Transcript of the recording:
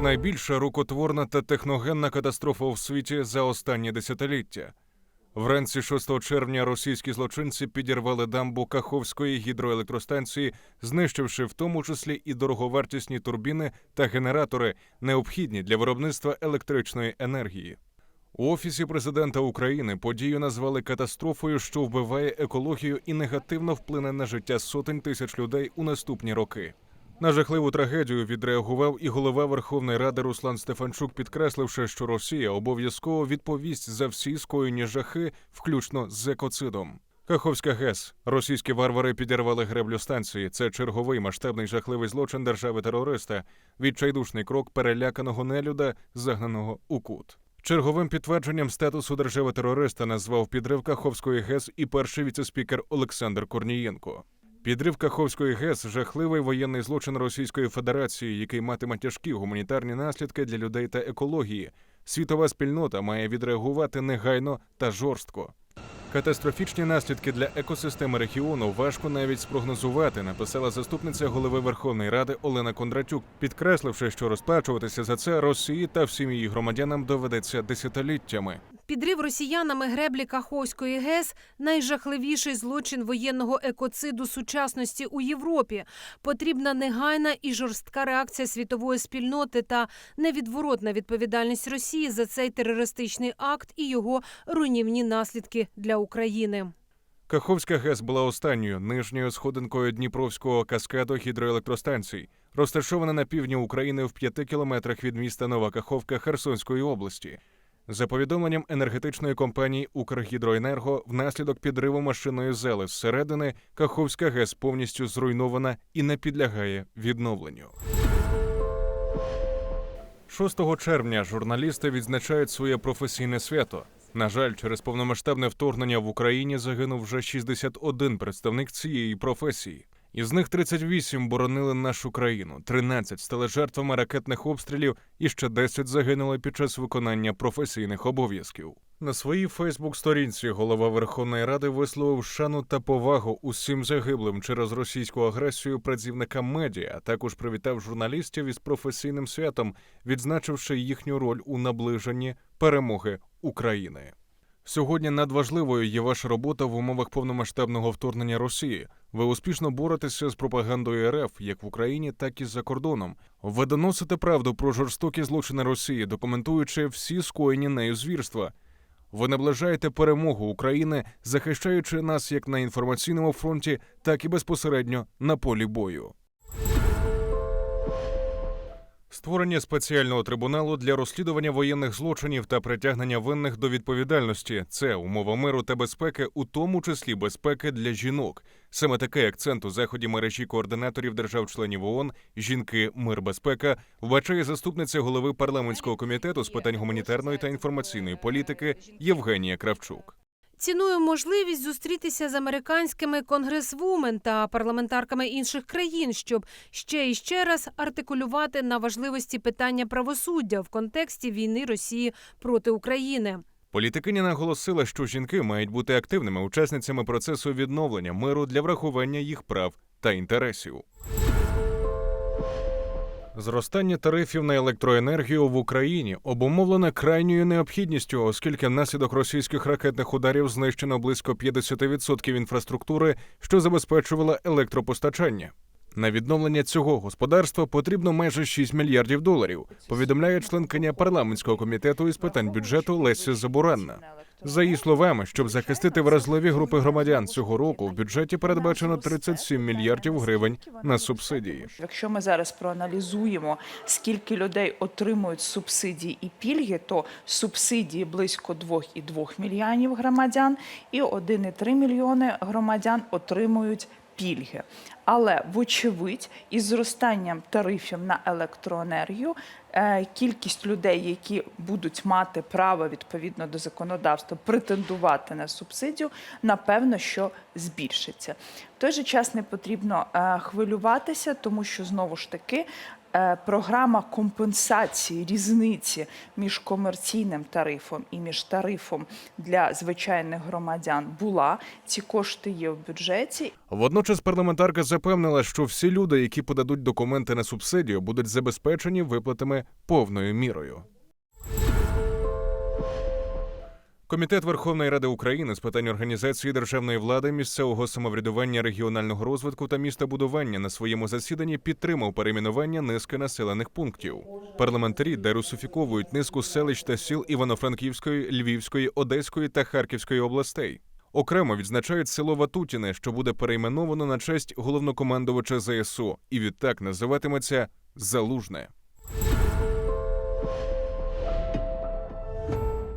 Найбільша рукотворна та техногенна катастрофа у світі за останні десятиліття. Вранці 6 червня російські злочинці підірвали дамбу Каховської гідроелектростанції, знищивши в тому числі і дороговартісні турбіни та генератори, необхідні для виробництва електричної енергії. У офісі президента України подію назвали катастрофою, що вбиває екологію і негативно вплине на життя сотень тисяч людей у наступні роки. На жахливу трагедію відреагував і голова Верховної Ради Руслан Стефанчук, підкресливши, що Росія обов'язково відповість за всі скоєні жахи, включно з екоцидом. Каховська ГЕС. Російські варвари підірвали греблю станції. Це черговий масштабний жахливий злочин держави-терориста, відчайдушний крок переляканого нелюда, загнаного у кут. Черговим підтвердженням статусу держави-терориста назвав підрив Каховської ГЕС і перший віцеспікер Олександр Корнієнко. Підрив Каховської ГЕС жахливий воєнний злочин Російської Федерації, який матиме тяжкі гуманітарні наслідки для людей та екології. Світова спільнота має відреагувати негайно та жорстко. Катастрофічні наслідки для екосистеми регіону важко навіть спрогнозувати, написала заступниця голови Верховної Ради Олена Кондратюк, підкресливши, що розплачуватися за це Росії та всім її громадянам доведеться десятиліттями. Підрив росіянами греблі Каховської ГЕС найжахливіший злочин воєнного екоциду сучасності у Європі. Потрібна негайна і жорстка реакція світової спільноти та невідворотна відповідальність Росії за цей терористичний акт і його руйнівні наслідки для України. Каховська ГЕС була останньою нижньою сходинкою Дніпровського каскаду гідроелектростанцій, розташована на півдні України в п'яти кілометрах від міста Нова Каховка Херсонської області. За повідомленням енергетичної компанії Укргідроенерго, внаслідок підриву машинної зели зсередини Каховська ГЕС повністю зруйнована і не підлягає відновленню. 6 червня журналісти відзначають своє професійне свято. На жаль, через повномасштабне вторгнення в Україні загинув вже 61 представник цієї професії. Із них 38 боронили нашу країну, 13 стали жертвами ракетних обстрілів і ще 10 загинули під час виконання професійних обов'язків. На своїй Фейсбук-сторінці голова Верховної Ради висловив шану та повагу усім загиблим через російську агресію працівникам медіа, а також привітав журналістів із професійним святом, відзначивши їхню роль у наближенні перемоги України. Сьогодні надважливою є ваша робота в умовах повномасштабного вторгнення Росії. Ви успішно боретеся з пропагандою РФ як в Україні, так і за кордоном. Ви доносите правду про жорстокі злочини Росії, документуючи всі скоєні нею звірства. Ви наближаєте перемогу України, захищаючи нас як на інформаційному фронті, так і безпосередньо на полі бою. Створення спеціального трибуналу для розслідування воєнних злочинів та притягнення винних до відповідальності це умова миру та безпеки, у тому числі безпеки для жінок. Саме такий акцент у заході мережі координаторів держав-членів ООН «Жінки, мир, безпека» вбачає заступниця голови парламентського комітету з питань гуманітарної та інформаційної політики Євгенія Кравчук. Ціную можливість зустрітися з американськими конгресвумен та парламентарками інших країн, щоб ще і ще раз артикулювати на важливості питання правосуддя в контексті війни Росії проти України. Політикиня наголосила, що жінки мають бути активними учасницями процесу відновлення миру для врахування їх прав та інтересів. Зростання тарифів на електроенергію в Україні обумовлене крайньою необхідністю, оскільки внаслідок російських ракетних ударів знищено близько 50% інфраструктури, що забезпечувала електропостачання. На відновлення цього господарства потрібно майже 6 мільярдів доларів. Повідомляє членкиня парламентського комітету із питань бюджету Леся Забуранна. За її словами, щоб захистити вразливі групи громадян цього року, в бюджеті передбачено 37 мільярдів гривень на субсидії. Якщо ми зараз проаналізуємо, скільки людей отримують субсидії і пільги, то субсидії близько 2,2 мільйонів громадян, і 1,3 мільйони громадян отримують пільги. Але вочевидь, із зростанням тарифів на електроенергію, е, кількість людей, які будуть мати право відповідно до законодавства претендувати на субсидію, напевно, що збільшиться. В той же час не потрібно е, хвилюватися, тому що знову ж таки. е, Програма компенсації різниці між комерційним тарифом і між тарифом для звичайних громадян була. Ці кошти є в бюджеті, Водночас парламентарка запевнила, що всі люди, які подадуть документи на субсидію, будуть забезпечені виплатами повною мірою. Комітет Верховної Ради України з питань організації державної влади, місцевого самоврядування, регіонального розвитку та містобудування на своєму засіданні підтримав перейменування низки населених пунктів. Парламентарі дерусифіковують низку селищ та сіл Івано-Франківської, Львівської, Одеської та Харківської областей. Окремо відзначають село Ватутіне, що буде перейменовано на честь головнокомандувача ЗСУ, і відтак називатиметься Залужне.